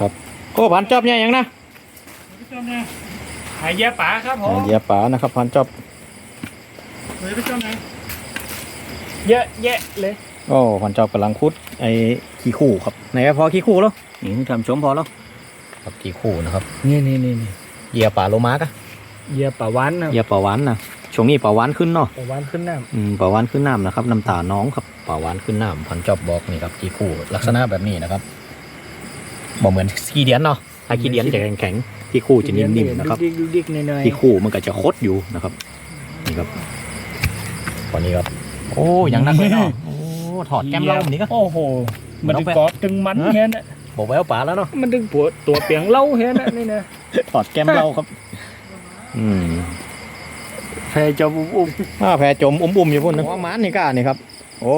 ครับโอ้พันจอบเนี่ยยังนะผู้ชมนะหายแย่ป๋าครับผมเหยียบป๋านะครับพันจอบเลยผู้ชมนะเยอะแยะเลยโอ้พันจอบกำลังคุดไอ้ขี้คู่ครับไหนพอขี้คู่แล้วนี่ทำชมพอแล้วครับขี้คู่นะครับนี่นี่นี่นี่เหยียบป่าโลมากะเหย่ป๋าวันนะเหยียบป่าหวานนะช่วงนี้ป่าหวานขึ้นเนาะป๋าวันขึ้นน้อืมป่าหวานขึ้นน้ำนะครับน้ำตาน้องครับป่าหวานขึ้นน้ำพันจอบบอกนี่ครับขี้คู่ลักษณะแบบนี้นะครับ บอกเหมือนขี้เดียนเนาะถ้าขี้เดียนจะแข็งๆขี้คู่ำจะนิ่มๆนะครับดิกดิกดิกๆหน่อยๆที่คู่มันก็จะคดอยู่นะครับนี่ครับตอนนี้ครับ โอ้ยังนักเลยเนาะโอ้ถอดแก้มเหล่ามันนี่ก็โอ้โห มันดึงกรอบดึงมันฮะเห็นนะบอกไว้ว่าป่าแล้วเนาะมันดึงปวดตัวเปียงเหล่าเห็นนะนี่นะถอดแก้มเหล่าครับ อืมแพรจะอุ้มอุ้มอ่าแพรจมอุ้มๆอยู่พุ่นนะว่ามันนี่ก้านี่ครับ โอ้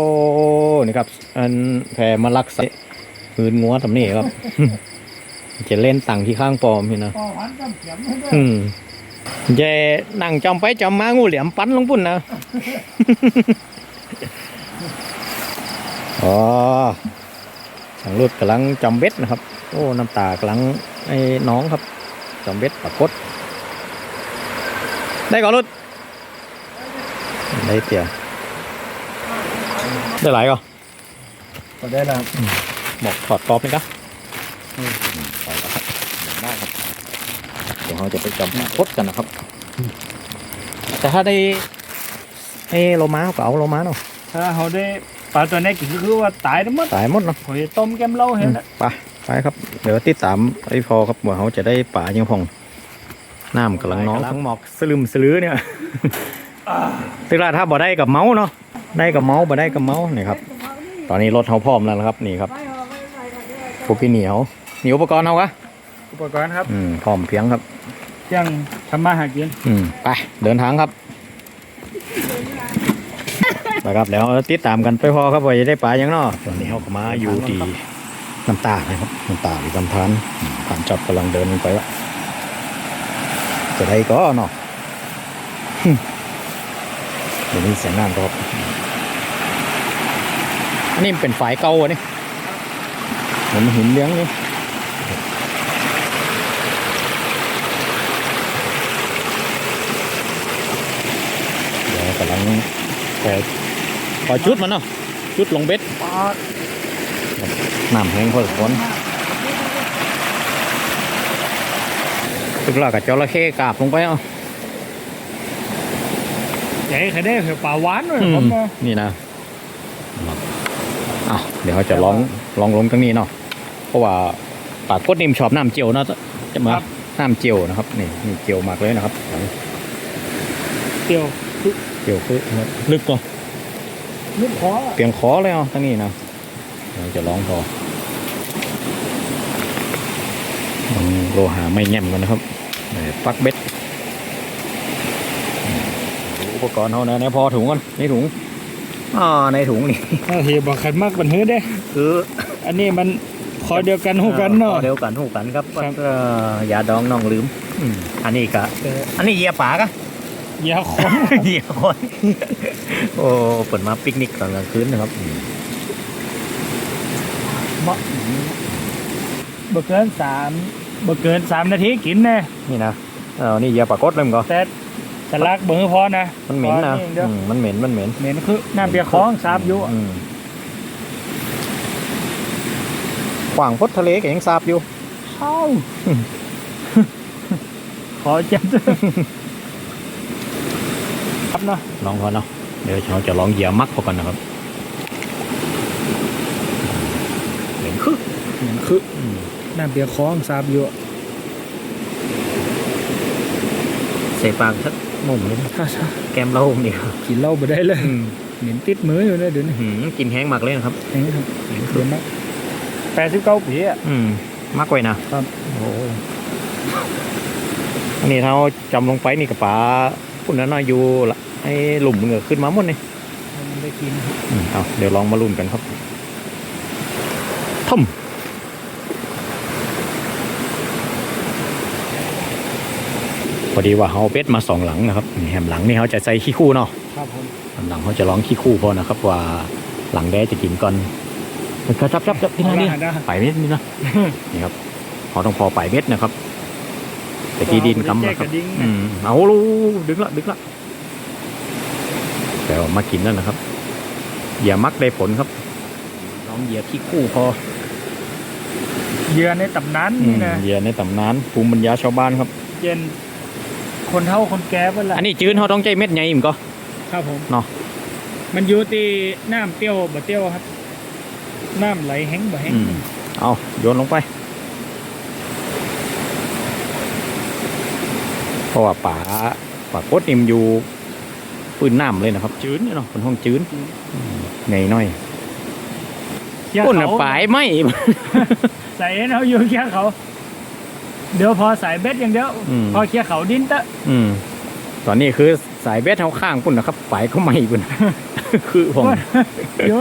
นี่ครับ อันแพรมาลักใส่ ปืนงัวทำนี่ครับ จะเล่นตังที่ข้างปลอมพี่นะจำเขียมให้ด้วยอืมเจนั่งจอมไปจอมมางูเหลี่ยมปั้นลงพุ่นนะอ๋อสังรุดกำลังจอมเบ็ดนะครับ โอ้น้ำตากำลังไอ้น้องครับจอมเบ็ดปรากฏได้ก่อนรุดได้เตี่ยได้หลายก่อนก็ได้แล้ว บอกถอดกรอบไหมครับอืมถอดแล้วครับเดี๋ยวได้ครับเดี๋ยวเราจะไปจอมปรากฏกันนะครับ แต่ถ้าได้ไอ้โลมาก็เอาโลมาเนาะถ้าเขาได้ปลาตัวนี้กินก็คือว่าตายทั้งหมดตายหมดเนาะหอยต้มแกมเหล่าเห็นนะไปไปครับเดี๋ยวติดตามไอ้พอครับว่าเขาจะได้ป่ายังพองน้ำกำลังน้องทั้งหมอกสลึมสลือเนี่ยตึกละถ้าบ่ได้กับเมาส์เนาะได้กับเมาส์บ่ได้กับเมาส์นี่ครับตอนนี้รถเขาพร้อมแล้วนะครับนี่ครับ พวกพี่เหนียวเหนียวอุปกรณ์เขากะอุปกรณ์ครับอืมพร้อมเพียงครับยังทำมาหากินอืมไปเดินทางครับไปครับเดี๋ยวติดตามกันไปพอครับว่าจะได้ปลายังเนาะตอนนี้เขาก็มาอยู่ที่น้ำตานะครับน้ำตาที่ลำธารอืมผ่านจับกำลังเดินไปแล้วจะได้ก็เนาะหึเดี๋ยวนี้เสียงน้ำครับอันนี้มันเป็นฝายเก่าอะนี่เห มือนหินเลี้ยงนี่เดี๋ยวกำลังแต่ปล่อยจุดมันเนาะจุดลงเบ็ดปลาน้ำแห้งพอสมควรตึกหลักกับจระเข้กราบลงไปเอะใหญ่ใครได้เผื่อปลาหวานด้วยผมนะนี่นะอ้าวเดี๋ยวเขาจะลองลองลงตรงนี้เนาะเพ ราะว่าปากกดนิ่มชอบน้ำเจียวเนาะจะมาน้ำเจียวนะครับนี่นี่เจียวมากเลยนะครับเตียวเจียวคือลึกกว่านึกขอเปลี่ยนขอเลยเอาทั้งนี้นะเราจะร้องพออืมโลหะไม่แง่มกันนะครับเอ่อปักเบ็ดดูอุปกรณ์เขานะในพอถุงกันในถุงอ่าในถุงนี่ถ้าเฮียบอกใครมากบันเฮือได้คืออันนี้มัน คอเดียวกันหูกันเนาะเดียวกันหูกันครับครับเอ่อยาดองน้องลืมอืมอันนี้กะอันนี้เหยียปากะยาของเหยียคนโอ้เปิดมาปิกนิกตอนกลางคืนนะครับอืมเหมาะบ่เกินสามบ่เกินสามนาทีกินแน่นี่นะเออนี่เหยียปากกดเลยมั้งก็แต่แต่ลักเบิ่งให้พอนะมันเหม็นนะพอเองเด้ออืมมันเหม็นมันเหม็นเหม็นคือน้ำเปียกของสาบอยู่ อืม ขวางพดทะเลก็ยังซาบอยู่เข้าขอเจ็บด้วยครับเนาะลองก่อนเนาะเดี๋ยวเราจะลองเหยียบมักพอกันนะครับเหม็นคึกเหม็นคือน้ำเปียกของสาบอยู่ใส่ปากสักมุมเลยนะถ้าแกมเรานี่ครับกินเหล้าบ่ได้เลยเหม็นติดมืออยู่เลยเดี๋ยวนี้หืมกินแห้งมากเลยนะครับเองครับเดี๋ยวนะ แปดสิบเก้าปีอะ อืม มากไว้นะครับ โอ้โหอันนี้ถ้าเราจำลงไปนี่กับปลาพุ่นนั้นน่ะอยู่ละไอ้หลุมเหงือขึ้นมาหมดนี่มันได้กินอืมเอาเดี๋ยวลองมาลุ้นกันครับทุ่มพอดีว่าเขาเป็ดมาสองหลังนะครับแหมหลังนี่เขาจะใส่ขี้คู่เนาะ ครับผม หลังเขาจะร้องขี้คู่พอนะครับว่าหลังแด้จะกินก่อน จับจับจับจับที่ไหนนี่ได้ไปนิดนึงนะนี่ครับเขาต้องพอปลายเบ็ดนะครับไปที่ดินกำแจนะกคกรับระดิ่งอืมเอาลูดึงละดึงละแต่ว่ามากินแล้วนะครับ อย่ามักได้ผลครับลองเหยียบที่คู่พอเหยื่อในตำนานอืนี่มนะเหยียบในตำนานภูมิปัญญาชาวบ้านครับ เย็นคนเฒ่าคนแก่เพิ่นล่ะอันนี้จื้นเขาต้องใจเม็ดใหญ่อิ่มก็ ครับผมเนาะมันอยู่ที่น้ำเปรี้ยวบ่เปรี้ยวครับ น้ำไหลแห้งบ่แห้งอืมเอาโยนลงไปเพราะว่าป่าป่ากดนิมนอยู่ปืนน้ำเลยนะครับ จื้นเนี่ยเนาะเป็นห้องจื้นอืมไงน้อยเคี้ยวก้นน่ะเขาปลายไหมใส่เขาอยู่เคี้ยวเขา เดี๋ยวพอสายเบ็ดอย่างเดียวอืมพอเคี้ยวเขาดิ้นตะอืม ตอนนี้คือสายเบสเท้าข้างปุ่นนะครับฝ่ายก็ไม่ปุ่นคือผมเดี๋ยว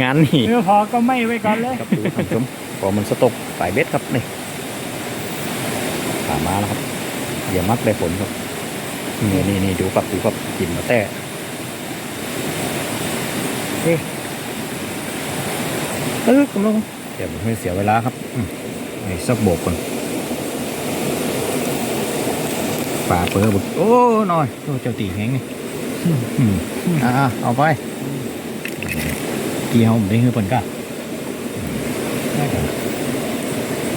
งานนี่เดี๋ยวพอก็ไม่ไว้ก่อนเลยครับดูท่านผู้ชมพอมันสตกสายเบสครับนี่ขามาแล้วครับอย่ามักได้ผลครับนี่นี่นี่ดูครับดูครับกินมาแต่เอ๊ะเออกำลังเดี๋ยวไม่เสียเวลาครับอืมไอ้สักโบกก่อน ป่าเปิดบุกโอ้หน่อยโอ้เจ้าตีแห้งนี่อ่าเอาไปกี่เฮาผมได้เฮือเปิ่นกะ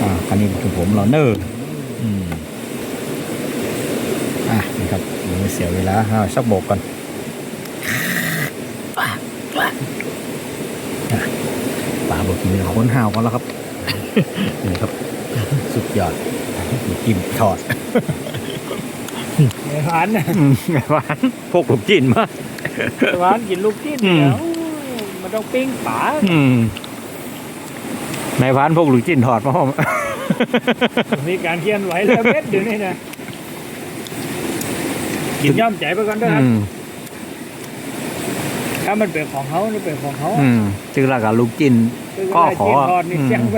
อ่าคันนี้คือผมเราเนอร์อืมอะนี่ครับไม่เสียเวลาเอาชักโบกก่อนป่าบอกกินเป็นคนห้าวกันแล้วครับนี่ครับ สุดยอดกินทอด ในร้านน่ะอืมหวานพวกลูกจีนมาร้านกินลูกจิ้นอืมแล้วมันต้องปิ้งฝาอืมในพานพวกลูกจีนทอดมาห้อมมีการเขียนไว้แล้วเบ็ดเดี๋ยวนี้นะกินย่อมใจไปก่อนด้วยครับ อืมถ้ามันเป็นของเขานี่เป็นของเขาอืมชื่อละกับลูกจีนคือก็เวลาขอกินทอดนี่อืม เสียงไป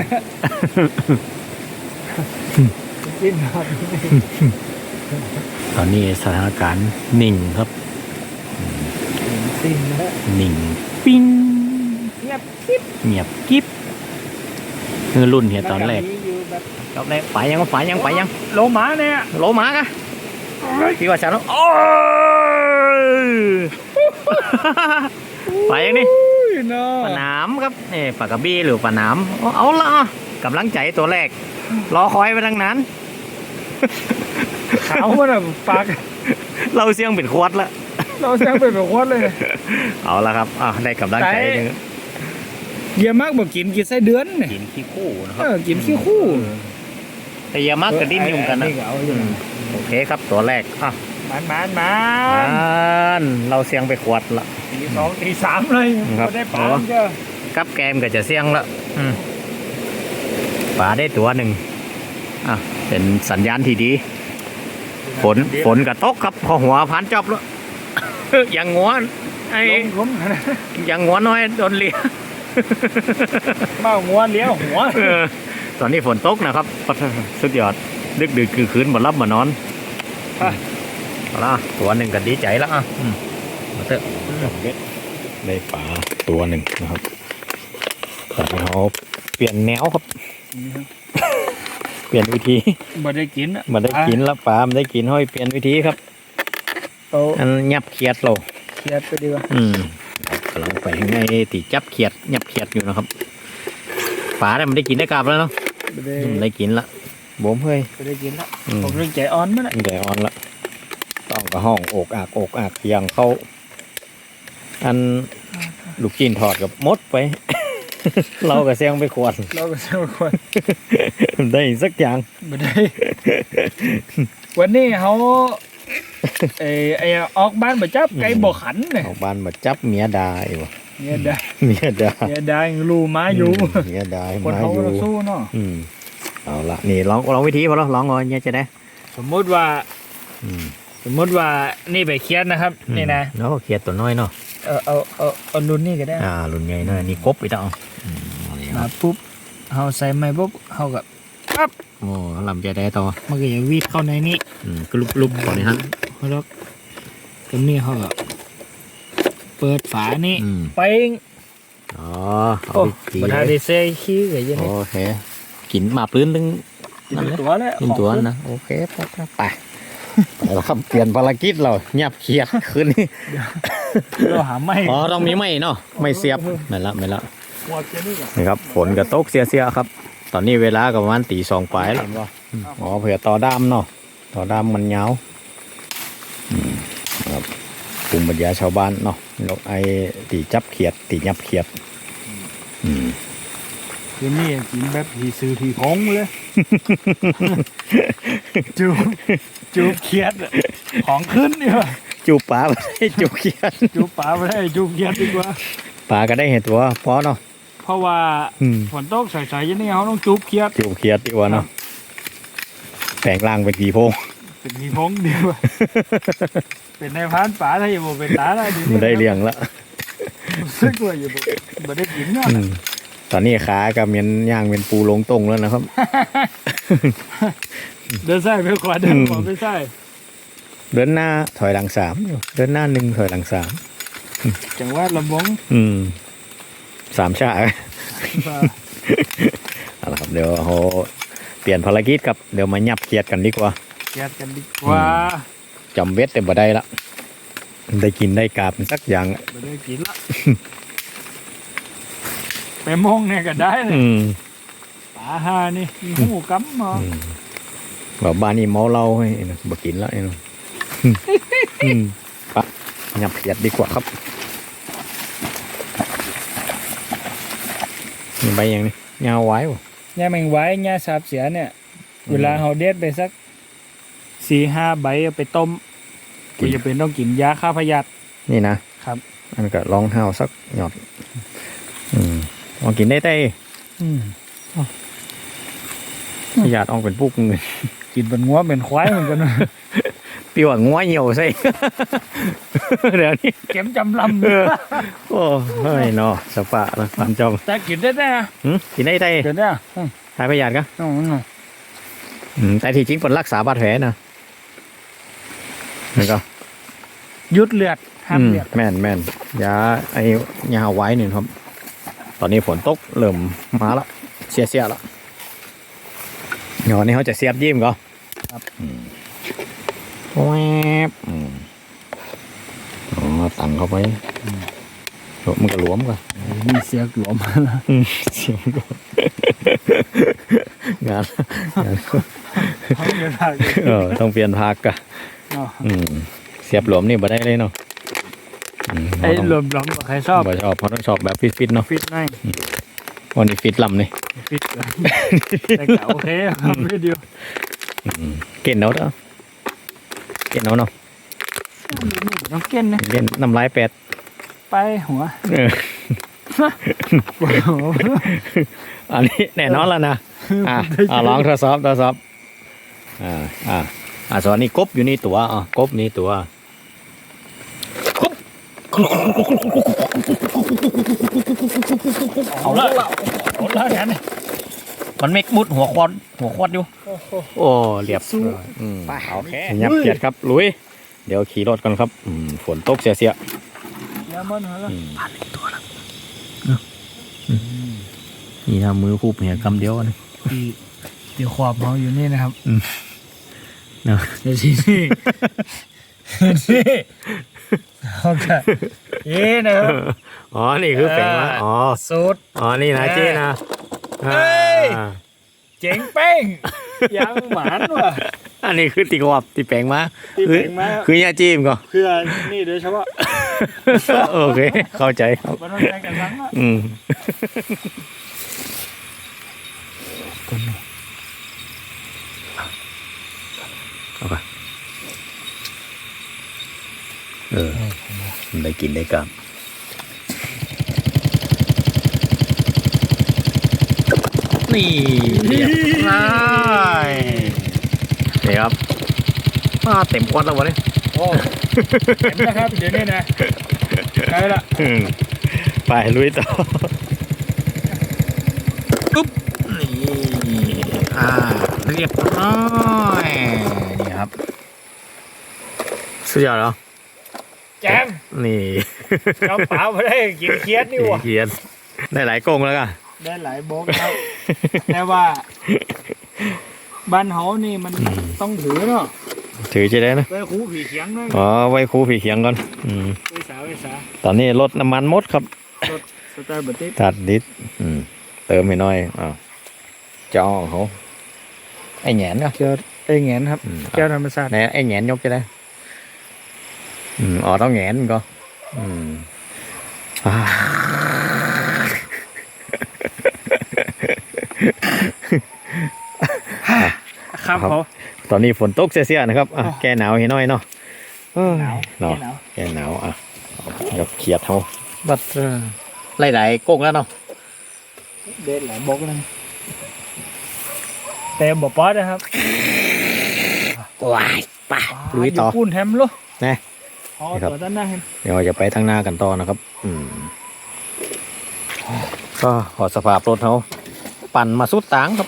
กินทอดนี่ ตอนนี้สถานการณ์นิ่งครับสิ่งนะนิ่งปิ้งเงียบกิ๊บเงียบกิ๊บคือรุ่นเหียตอนแรกล้วมีอยู่แบบตอนแรกไปยังไปยังไปยังโลหมาเนี่ยโลมากะพี่ว่าฉันแล้วโอ้ยไปยังนี่อุ้ยเนาะปลาหนามครับเอ้ปลากระบี้หรือปลาหนามเอาเอาละอะกำลังใจตัวแรก รอคอยไปตั้งนาน ขาวมันแบบปากเราเสียงเป็นควดละเราแซงเป็นแบบควดเลย เอาละครับอะได้กำลังใจหนึ่งเยี่ยมมากบอกกินกินไส้เดือนเนี่ยกินขี้คู่นะคเอรับอกินขี้คู่แต่อย่ามากกระดิ้นยุ่งกันนะก็เอาอยู่โอเคครับตัวแรกอะมันมันมัอ่านเราเสียงไปขวดละตีสองตีสามเลยครับก็ได้ปลาเจ้ากับแกมก็จะเสียงละอืมปลาได้ตัวหนึ่งอะเป็นสัญญาณที่ดี ฝนฝนกระตกครับพอหัวพันจอบแล้วอย่างงัวไอ้ลงล้มขนาดอย่างงัวน้อยโดนเลียเมางัวเลี้ยวหัวเออตอนนี้ฝนตกนะครับสุดยอดดึกดึกคือคืนบ่รับบ่นอนเอาละตัวหนึ่งก็ดีใจแล้วอะอืมมาเถอะได้ปลาตัวหนึ่งนะครับตอนนี้เขาเปลี่ยนแนวครับเป ลี่ยนวิธีบ่ได้กินอะมันได้กินแล้วปลามันได้กินห้อยเปลี่ยนวิธีครับเอาอันยับเขียดเราเคลียร์ไปดีกว่าอืมกำลังไปไงตีจับเขียดยับเขียดอยู่นะครับปลาเนี่ยมันได้กินได้กลับแล้วเนาะบ่ได้อืมได้กินละบ่มเฮ้ยบ่ได้กินละอืมผมเรื่องใจอ่อนมั้ยน่ะใหญ่อ่อนละต้องกระห้องโอกอากโอกอากอย่างเข้าอันลูกจีนถอดกับมดไป เราก็เสียงไปขวดเราก็เสียคนได้สักอย่าง บ่ได้ วันนี้เขาเออไอ้ออกบ้านบ่จับไก่บ่ขันเนี่ยออกบ้านมาจับเมียดาอยู่วะเนี่ยได้เมียดาเนี่ยได้รู้มาอยู่เมียดาคนมาเขาอยู่เราสู้เนาะอืมเอาละนี่ลองลองวิธีพอแล้วลองก่อนเนี่ยจะได้สมมุติว่า อืมสมมุติว่านี่ไปเคียนนะครับ นี่นะ เนาะเขียดตัวน้อยเนาะ เออเอาเอาเอารุ่นนี้ก็ได้ อ่ารุ่นใหญ่หน่อยนี่กบอีกแล้วเอาอื มเอาเลยมาเอาปุ๊บเฮาใส่ไม้ปุ๊บเฮาก็ปั๊บโอ้ลำใจได้ต่อมันก็จะวีดเข้าในนี้อืมกลุบกลุบก่อนนี่ฮะแล้วตรงนี้เฮาก็เปิดฝานี่อืมเป้งอ๋อเอาโอ้ไปตีบ่ทันได้ใส่ขี้ก็อยังนี้โอเคกินมาพื้นถึงกินนั่นแหละตัวแล้วกินตัวนะโอเคไปไปไปไปแล้วครับเปลี่ยนภารกิจเราเงียบเครียดคืนนี้เราหาไม่อ๋อต้องมีไม่เนาะไม่เสียบไม่ละไม่ละหมดแค่ นี้ก่อนนี่ครับฝนกระตกเสียเสียๆครับ ตอนนี้เวลาก็ประมาณตีสองปลายแล้วอ๋อเผื่อต่อด้ามเนาะต่อด้ามมันยาวอืมครับภูมิปัญญาชาวบ้านเนาะนกไอ้ตีจับเขียด ตียับเขียดอืมคืนนี้กินแบบทีซื้อทีพงเลย จูบจูบเครียดอะของขึ้นเนี่ยจูบปลาไม่ได้จูบเขียด จูบป๋าไม่ได้จูบเครียดดีกว่าปลาก็ได้เห็นตัวพอเนาะ เพราะว่าอืมฝนตกใส่ๆอยังนี้เขาต้องจูบเครียด จูบเขียดดีกว่าเนาะแปลงร่างเป็นผีโพง เป็นทีพงดีกว่าเป็นในายพรานป๋าถ้าอย่าบอกเป็นตาได้ดีมันได้เลี้ยงละซึ่งตัวอย่าบอกบ่ได้กินเนาะอืมตอนนี้ขากับเมียนย่างเป็นปูลงตรงแล้วนะครับ เดินใส่ไปขวาเดินขวาไปใส่เดินหน้าถอยหลังสามอยู่เดินหน้าหนึ่งถอยหลังสามจังหวัดลำบงอืม สามชาเอาละครับเดี๋ยวเราเปลี่ยนภารกิจครับเดี๋ยวมายับเขียดกันดีกว่าเครียดกันดีกว่าจำเวทแต่บ่ได้ละได้กินได้กาบสักอย่างบ่ได้กินละไปมงเนี่ยก็ได้เลยอืมป๋าหานี่มีหูกำมาอืมแบบบ้านนี้เมาเหล้าให้นะบ่กินแล้วไอ้น้องอืมปะยับเขียดดีกว่าครับ มีใบอย่างนี้ยาวไว้บ่เนี่ยแมงไว้เนี่ยสาบเสียเนี่ย เวลาเขาเด็ดไปสักสี่ห้าใบเอาไปต้มก็จะเป็นต้องกินยาฆ่าพยาธินี่นะครับ อันก็ลองเท้าสักหยอด อืมลองกินได้แต่อืมหยาดออกเป็นปุกเงิน กินเป็นงัวเป็นควายเหมือนกันนะปีว่างัวเหี่ยวใส่เดี๋ยวนี้เข็มจำลำเออโอ้เฮ้ยเนาะสปะนะปันจอมแต่กินได้แน่หึกินได้แต่กินได้อืมทายประหยัดก็อืมอืมอืมแต่ที่จริงผลรักษาบาดแผลนะนี่ก็ยุดเลือดห้ามอืมเลือดแม่นแม่นยาไอ้ยาไว้นี่ครับ ตอนนี้ฝนตกเริ่มมาละเสียเสียละเดี๋ยววันนี้เขาจะเสียบยิ้มก็ ครับแวบอืมอ๋อตังเข้าไปโอ้มันก็หลวมก็มีเสียกหลวมอืมเสียงหลวมงานงานเขาเยอะมากเลยเออต้องเปลี่ยนพักกะเนาะอืมเสียบหลวมนี่บ่ได้เลยเนาะอืมไอ้เราต้องหลวมหลวมใครชอบบ่ชอบเพราะต้องชอบแบบฟิตๆเนาะฟิตหน่อยวันนี้ฟิตลำนี่ฟิตเลยแต่ก็โอเคครับวิดีโออืม เก่นเอาเด้อเก่นเอาเนาะน้องเก้นนะเก่นน้ำลายแปดไปหัวเออปวดหัวอันนี้แน่นอนแล้วนะอะอะลองทดสอบทดสอบอ่าอ่าอ่าส่วนนี้กบอยู่นี่ตัวอะกบนี่ตัวกบเอาละเอาละกันนี่ มันไม่มุดหัวควอดหัวควอดอยู่ โอ้เรียบสู้อืมโอเคยับเกียดครับลุย เดี๋ยวขี่รถกันครับอืมฝนตกเสียเสียยามันเหรออืมนี่ทำมือคูบเนี่ยกำเดียวนะที่เดี๋ยวขอบเขาอยู่นี่นะครับอืมเนอะเดี๋ยวที่นี่นี่โอเคเอ๊ะนะครับอ๋อ นี่คือเป็นว่าอ๋อสูตรอ๋อ นี่นะเจ้นะ เอ้ย อ่าเจ๋งเป้งยังหมานว่ะ อันนี้คือติกอบติแปลงมาที่แปลงมาคือคือยาจีมก็ เพื่อนี่โดยเฉพาะโอเค เข้าใจครับ มันต้องใช้กันทั้งอะอืมคนนี้เอาไปเออได้กินได้กลับ นี่เรียบร้อยนี่ครับอ่าเต็มควัดแล้ววะเนี่ยโอ้เห็นนะครับเดี๋ยวนี้นะใช่ละไปลุยต่อปุ๊บนี่อ่าเรียบร้อยนี่ครับสุดยอดเหรอแจมนี่เราเปล่าไม่ได้กินเคียดนี่วะเขียนได้หลายกงแล้วกันได้หลายโบกครับ แต่ว่าบ้านเฮานี่มันต้องถือเนาะถือจะได้นะไปคูผีเขียงเลยอ๋อไว้ครูผีเขียงก่อนอืมไปสาไปสาตอนนี้รถน้ำมันหมดครับสตาร์บัติดตัดดิสอืมเติมให้หน้อยอ้าวจะเอาของเขาไอ้แหงนเนาะเจอไอ้แงนครับอืมแก้วธรรมศาสตร์ไหนไอ้แหงนยกจะได้อืมอ๋อต้องแหงนมันก็อืมอ่า ครับเขาตอนนี้ฝนตกเสียๆนะครับอะอ๋อแก้หนาวให้หน้อยเนาะเอ้ยหนาวเนาะหนาวแก้หนาวอะเอายกเขียดเขาบัดเออหลายๆโก้งแล้วเนาะเด็ดหลายบกเลยแต่บ่ป๊อดนะครับว้ายไป่ะลุยต่อญี่ปุ่นแฮมลูกนะอ๋อนี่ครับตัวด้านหน้าเห็นเดี๋ยวเราจะไปทางหน้ากันต่อนะครับ อืมก็ขอสภาพรถเขา ปั่นมาสุดตางครับ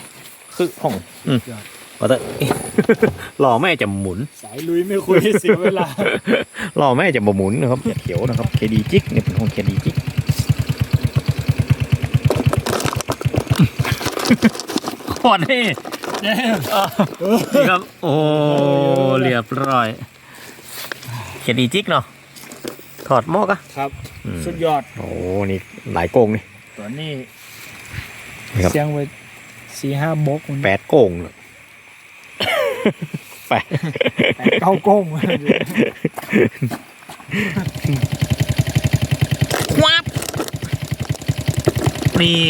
คือห้องอืมว่าแต่หล่อแม่จะหมุน สายลุยไม่คุยเสียเวลาหล่อแม่จะบ่หมุนนะครับเขียวนะครับเคดีจิกเนี่ยเป็นห้องเคดีจิกขอดนี่เนี่ยนี่ครับโอ้เรียบร้อยเคดีจิกเนาะถอดหม้อกะครับอืมสุดยอด โอ้นี่หลายโกงนี่ตัวนี้ นี่ครับเสียงไว้สี่ห้าบกมันแปดโกงเลยแปดแปดเก้าก้งวับนี่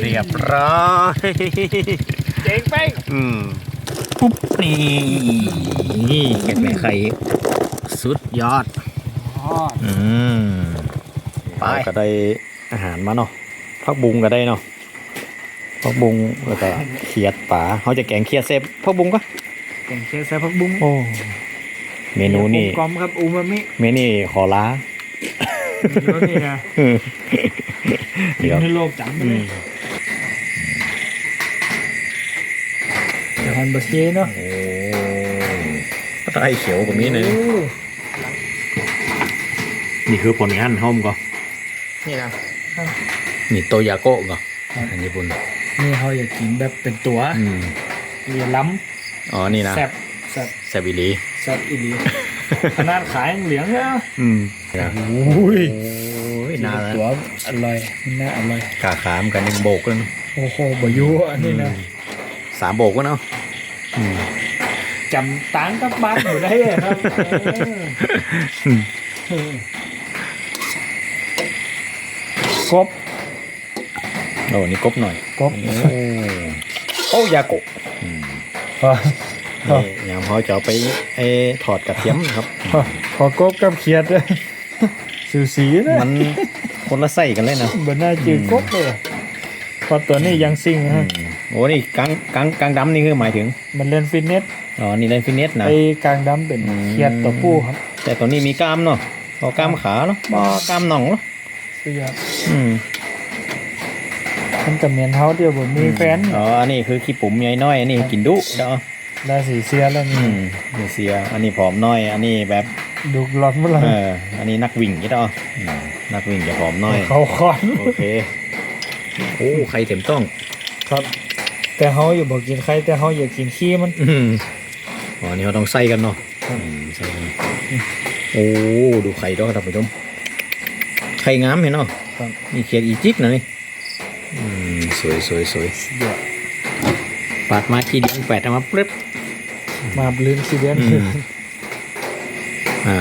เรียบร้อยเจ๋งไปอืมปุ๊บนี่นี่เก็บแม่ไข่สุดยอดอ๋ออืมไปก็ได้อาหารมาเนาะ พักบุงก็ได้เนาะพักบุงแล้วก็เขียดป่าเขาจะแกงเขียดเซฟพักบุงก็แกงเคียวใส่ผักบุ้งโอ้เมนูนี่กลมๆครับอูมามิเมนูนี่ขอล้าอูมามินะเดี๋ยวในโลกจำไปเลยเดี๋ยวฮันเบอร์เซ่เนาะโอ้ก็ต้องไอเขียวกว่านี้เลยโอ้นี่คือผลงานห้อมก็นี่นะ นี่โตยาโกะก็อันญี่ปุ่นนี่เขาอยากกินแบบเป็นตัวอืมเรียล้อ๋อนี่ำนะแซ่บแซ่บแซบิลีแซ่บอีหลีขนาดขายยังเหลืองเลยอะอืมโอ้ยโอ้ยน่าตัวอร่อยมันน่าอร่อยกาขามกันหนึ่งโบกเลยนะโอ้โหบอยูอันนี้นะสามโบกก็เนาะอืมจำตังกับบ้านอยู่ได้เลยครับเออครบ โอ้นี่กบหน่อยครบโอ้โอ้ยาโกะอืมพอครับนี่ยามเขาจะเอาไปไอ้ถอดกระเทียมนะครับพอพอกบกับเขียดเลยสูสีนะมันคนละไส้กันเลยนะบนหน้าจืดกบเลยเพอตัวนี้ยังซิงอืฮะมโอ้นี่กลางกลางกลางดำนี่คือหมายถึง มันเล่นฟิตเนสอ๋อนี่เล่นฟิตเนสนะไอ้กลางดำเป็นอืมเขียดตัวผู้ครับ แต่ตัวนี้มีกล้ามเนาะพอกล้ามขาเนาะบ่กล้ามหน่องเนาะสุดยอดอืม มันกับเมียนเฮาเดียวผมมีแฟนอ๋ออันนี้คือขี้ปุ๋มใหญ่น้อยอันนี้กินดุเด้อได้สีเสียแล้วอืนี่มนี่เสีย อันนี้ผอมน้อย อันนี้แบบดูหลอนเมื่อไหร่เอออันนี้นักวิ่งยี่ดออืมนักวิ่งจะผอมน้อย เขาคอนโอเคโอ้ไข่เต็มต้อง ครับ แต่เฮาอย่าบอกกินไข่แต่เฮาอยากกินขี้มัน อืมอ๋ออันนี่เขาต้องใส่กันเนาะอืมใส่กันโอ้ ดูไข่ด้วยท่านผู้ชม ไข่งามเห็นเนาะ ครับ นี่เขียดอีจิกนะนี่อืม สวยสวยสวยเดี๋ยวปาดมาทีเดียวแปดเอามาปึ๊บมาลืมสิเดือนอืมอ่า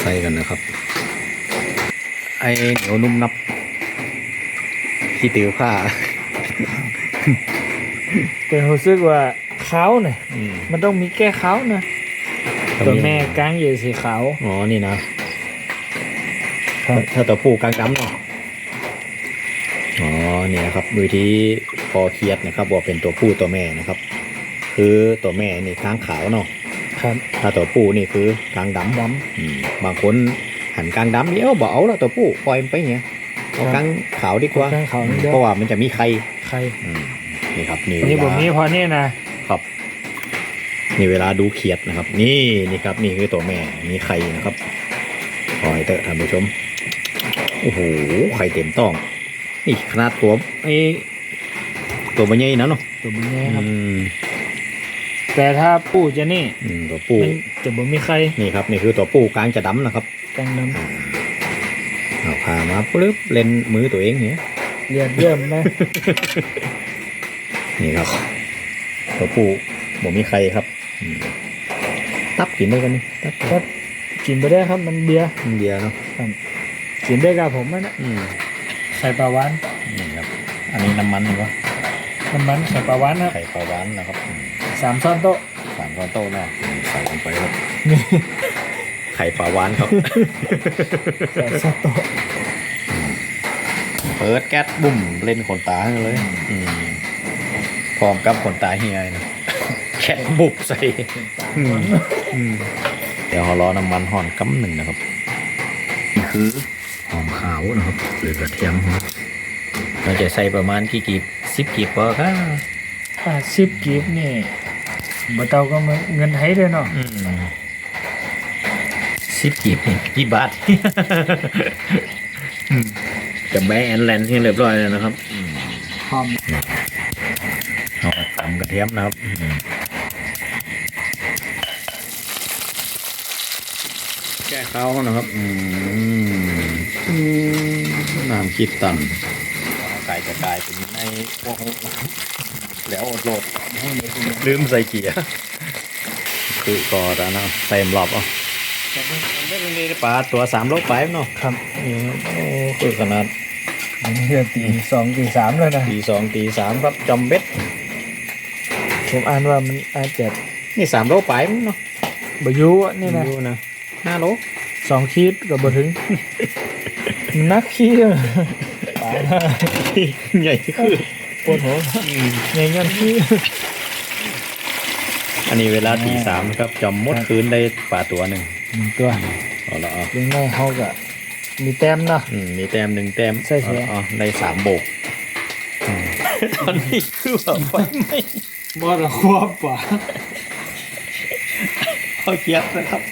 ใส่กันนะครับ ไอ้เหนียวนุ่มนับที่ตือผ้าแต่รู้สึกว่าขาวเนี่ยอืมมันต้องมีแก้ขาวนะตัวแม่กลางใหญ่สีขาว อ๋อ นี่นะครับถ้าตัวผู้กลางดำเนาะ อ๋อเนี่ยนะครับดูที่พอเครียดนะครับว่าเป็นตัวผู้ตัวแม่นะครับ คือตัวแม่นี่กลางขาวเนาะครับถ้าตัวผู้นี่คือกลางดำดอืมบางคนหันกลางดำเดี๋ยวบอกเอาละตัวผู้ปล่อยมันไปอย่างเงี้ยเอาครับกลางขาวดีกว่ากลางขาวนี่เด้อเพราะว่ามันจะมีไข่ใครอืมนี่ครับนี่นี่เวผมลามีพอนี่นะครับนี่เวลาดูเขียดนะครับ นี่นี่ครับนี่คือตัวแม่มีไข่นะครับคอยเตอะท่านผู้ชมโอ้โหไข่เต็มต้อง นี่ขนาดตัวไอ้ตัวมันใหญ่นะเนาะตัวมันแย่ครับ อืมแต่ถ้าปูจะนี่อืมตัวปูมันจะบ่มีใครนี่ครับนี่คือตัวปูกลางจะดำนะครับกังน้เอาพามาปึ๊บเล่นมือตัวเองเนี่ยำเลือดเยี่ยมนะนี่ครับ ตัวปูบ่มีใครครับอืมตับกินได้กันนี่ตับครับกินไปได้ครับมันเบียร์อินเดียเนาะกินได้กับผมนะอืม ไข่ปลาหวานนี่ครับ อันนี้น้ำมันนี่วะน้ำมันไข่ปลาหวานครับไข่ปลาหวานนะครับอืมสามช้อนโต๊ะสามก้อนโตเนาะใส่ลงไปครับไข่ปลาหวานครับสามช้อนโต๊ะเปิดแก๊สบุ่มเล่นขนตาให้เลยอืมพร้อมกับขนตาเฮียนะแก๊สบุบใส่อืมอืมเดี๋ยวเรารอน้ำมันห่อนกำหนึ่งนะครับนี่คือหอมขาว นะครับหรือกระเทียมครับเราจะใส่ประมาณกี่กีบสิบกีบพอครับถ้าสิบกีบนี่บ่เตาก็เหมือนเงินไทยเลยเนาะอืมสิบกีบนี่กี่บาทอืมกับแบแอนแลนด์ที่เรียบร้อยแล้วนะครับอืมหอมเอาตำกระเทียมนะครับอืม แก้ข้าวนะครับอืมอืมน้ำคิดตันกลายจะกลายเป็นในพวกแล้วอดโหลด ลืมใส่เกียร์คือก่อนนะใส่หลอบเอาแต่มันไม่เป็นนี่ปลาตัวสามโลไปเนาะครับอืมโอ้คือขนาดอันนี้ก็ตีสองตีสามแล้วนะตีสองตีสามครับจอมเบ็ด ผมอ่านว่ามันอาจจะนี่สามโลไปมั้งเนาะบอยุอะนี่นะดูนะ ห้าโลสองขีดก็บ่ถึงมันนักขี้อะตายแล้วใหญ่คือปวดหัวใหญ่ยันขี้อันนี้เวลาตีสามนะครับจอมมดคืนได้ปลาตัวหนึ่งหนึ่งตัวเอาละเอาเลี้ยงน้อยเขาก็มีแต้มเนาะอืมมีแต้มหนึ่งแต้มใช่ใช่เอาละเอาได้สามโบกอืมตอนนี้คือแบบไฟไหม่บ่ละควบป่ะเขาเกียบนะครับ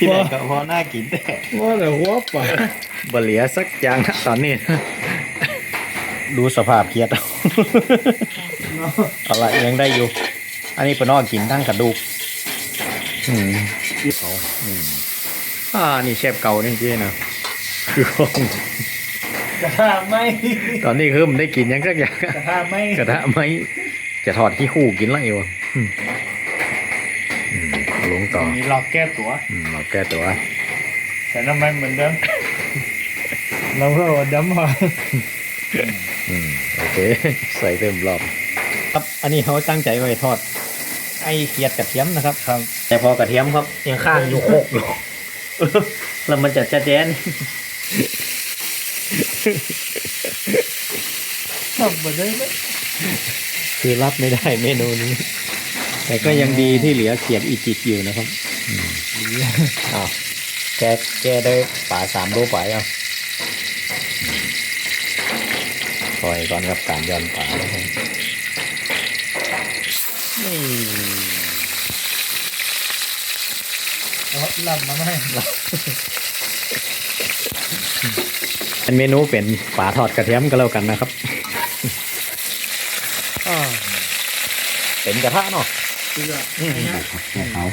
ที่ไหนก็พอน่ากินแต่บ่ละควบป่ะบเหลียสักอย่างนะตอนนี้นะดูสภาพเกียดเอาเอาละยังได้อยู่ อันนี้ปนอกกินทั้งกระดูก อืมเขาอืมอ่า นี่เชฟเก่านี่เจ๊นะคือของกระทะไหม่ ตอนนี้คือมันได้กินยังสักอย่างกระทะไหม่กระทะไหมจะถอดขี้คู่กินละอยู่อืมอืมเอา ลงต่อมีหลอกแก้ตัวอืมเราแก้ตัวใส่น้ำมันเหมือนเดิมเราก็เอาดำพออืมโอเค ใส่เริ่มรอบ ครับอันนี้เขาตั้งใจไว้ทอด ไอ้เขียดกระเทียมนะครับครับ แต่พอกระเทียมครับยังข้างอยู่โคกอยู่แล้วมันจะจะแจนทำบ่ได้ไหมคือรับไม่ได้เมนูนี้ แต่ก็ยังดีที่เหลือเขียดอีจิกอยู่นะครับอืมอ้าวแกแกได้ป่าสามโลไปเอาปล่อยก่อนกับการย้อนป่าแล้วครับนี่เอาลำมาให้เป็นเมนูเป็นป่าทอดกระเทียมก็แล้วกันนะครับอ่าเป็นกระทะเนาะ เชื่ออืมเขา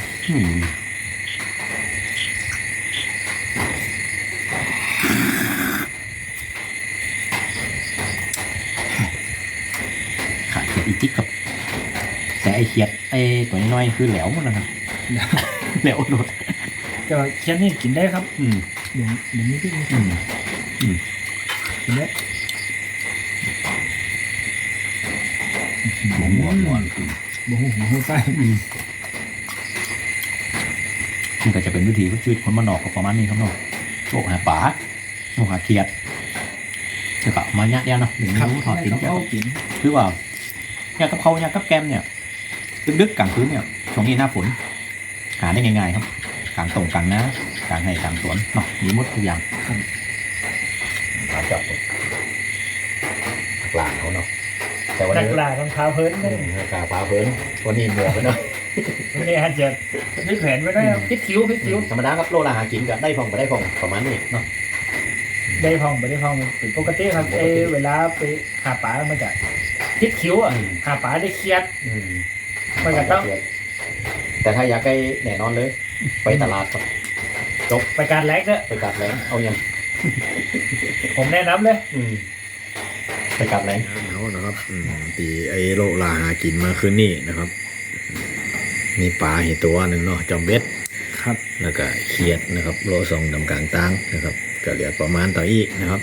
ขาดเขียดอีจิกครับแต่ไอเขียดไอตัวน้อยๆคือแหลวหมดแล้วครับแหลวโดดแต่ว่าเคียนนี่กินได้ครับ อืมเดี๋ยวเดี๋ยวนี้พี่อืมกินได้หวานหวานหวาน บ่หูบ่หูใต้นี่ก็จะเป็นวิธีชีวิตคนมานนอกก็ประมาณนี้ครับเนาะโชคหาป่าโชคหาเขียดจะกลับมาเนี่ยเดียวเนาะหนึ่งเมนูถอดทิ้งเอากินคือว่าอยากกับเขาอยากกับแกมเนี่ยดึกๆกลางคืนเนี่ยช่วงนี้หน้าฝนหาได้ง่ายๆครับกลางตรงกลางนะกลางในกลางสวนเนาะมีหมดทุกอย่างปลาจับหลางเขาเนาะ แต่วันจักนี้ลารองเท้าเพิ่นได้กาปลาเพิ่นวันนี้หมวกไปเนาะวันนี้อาจจะนึกแผนไว้ได้ครับพิษคิ้วพิษคิ้วธรรมดาครับโลละหากินกับได้พองกับได้พองประมาณนี้เนาะ ได้พองบ่ได้พองเป็นปกติครับปกติเอยเวลาไปหาปลามันจะพิษคิ้วอะหาปลาได้เครียด อืมมันก็ต้อง แต่ถ้าอยากได้แน่นอนเลย ไปตลาดครับไปการแลกเนอะไปกัดแรงเอายังผมแนะนำเลย อืม ไปกัดแรงเอานะครับอืมตีไอ้โลลาหากินมาคืนนี้นะครับ มีปลาเห็นตัวหนึ่งเนาะจอมเบ็ดครับ แล้วก็เขียดนะครับ โลสองดำกลางตังนะครับก็เหลือประมาณต่ออีกนะครับ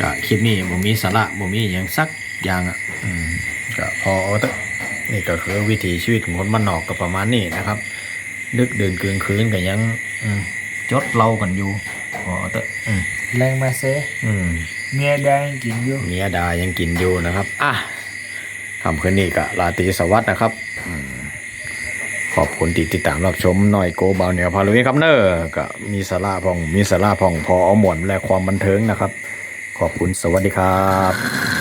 ก็คลิปนี้ผมมีสาระผมมีอย่างสักอย่างอะอืมก็พอเอาเถอะนี่ก็คือวิถีชีวิตของคนบ้านนอกก็ประมาณนี้นะครับดึกเดินกลางคืนก็ยังอืมจดเรากันอยู่พอเอาเถอะอืมแรงมาเซอืม เมียแดงกินอยู่เมียดายังกินอยู่นะครับ อะทำคืนนี้ก็ลาตรีสวัสดิ์นะครับขอบคุณที่ติดตามรับชมหน่อยโกเบาเหนียวพาลุยครับเนอร์ก็มีสาระพองมีสาระพองพอเอาหมวนและความบันเทิงนะครับ ขอบคุณสวัสดีครับ